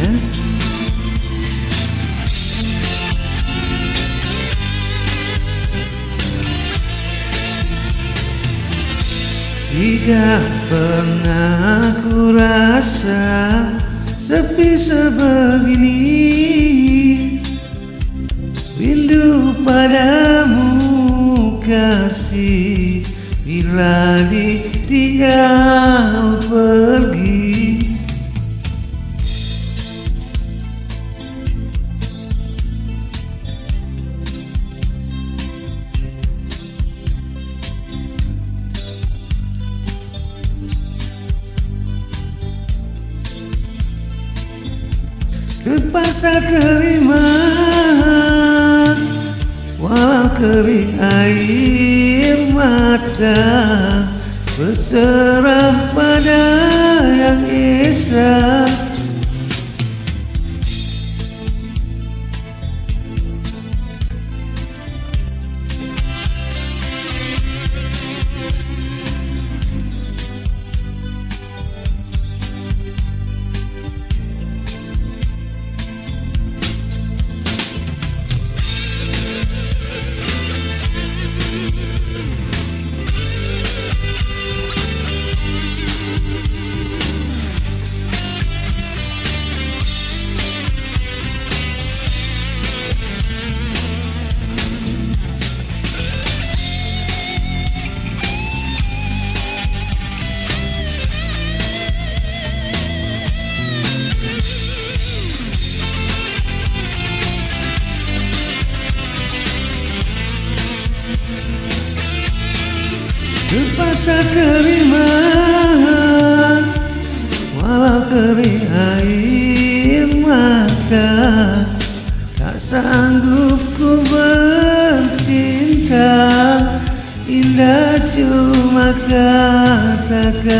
ya. Tidak pernah ku rasa sepi sebegini Terpaksa terima Walau kering air mata Berserah pada Terpaksa terima Walau kering air mata Tak sanggup ku bercinta. Indah cuma kata-kata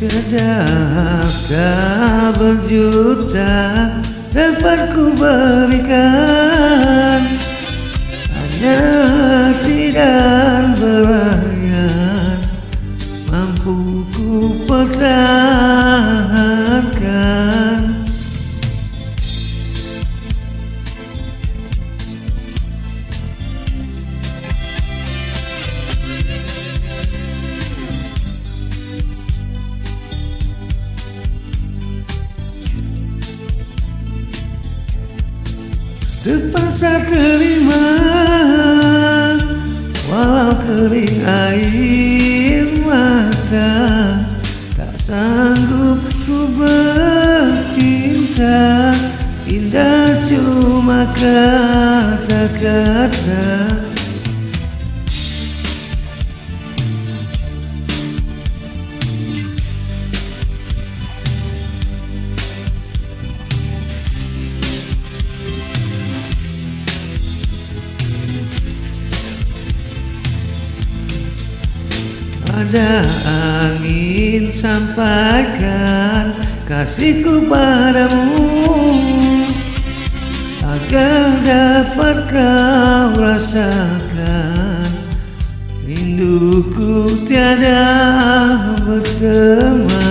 Tiada berjuta dapat ku berikan? Hanya hati Terpaksa terima Walau kering air mata Tak sanggup ku bercinta. Indah cuma kata-kata Ada angin sampaikan kasihku padamu. Agar dapat kau rasakan Rinduku tiada berteman